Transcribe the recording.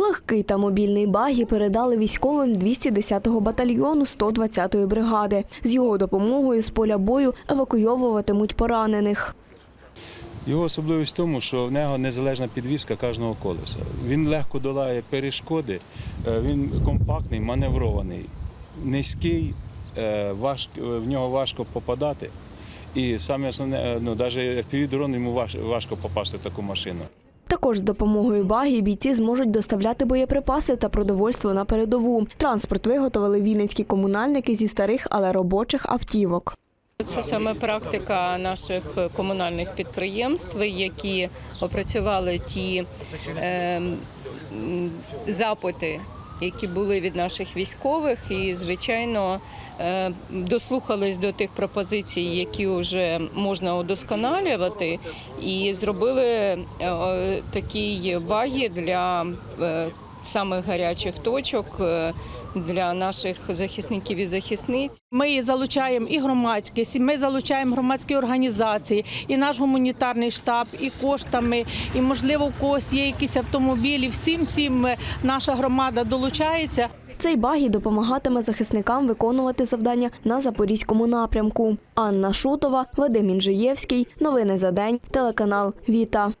Легкий та мобільний багі передали військовим 210-го батальйону 120-ї бригади. З його допомогою з поля бою евакуйовуватимуть поранених. Його особливість в тому, що в нього незалежна підвізка кожного колеса. Він легко долає перешкоди, е, він компактний, маневрований, низький, е, важ- в нього важко попадати. І саме основне, е, ну, навіть FPV-дрон йому важко попасти в таку машину. Також з допомогою багі бійці зможуть доставляти боєприпаси та продовольство на передову. Транспорт виготовили вінницькі комунальники зі старих, але робочих автівок. Це саме практика наших комунальних підприємств, які опрацювали ті е, запити, які були від наших військових, і звичайно е, дослухались до тих пропозицій, які вже можна удосконалювати, і зробили е, такі баги для е, самих гарячих точок е, для наших захисників і захисниць. Ми залучаємо і громадськість, і ми залучаємо громадські організації, і наш гуманітарний штаб, і коштами, і можливо в когось є якісь автомобілі. Всім цим наша громада долучається. Цей багі допомагатиме захисникам виконувати завдання на запорізькому напрямку. Анна Шутова, Вадим Інжиєвський. Новини за день. Телеканал Віта.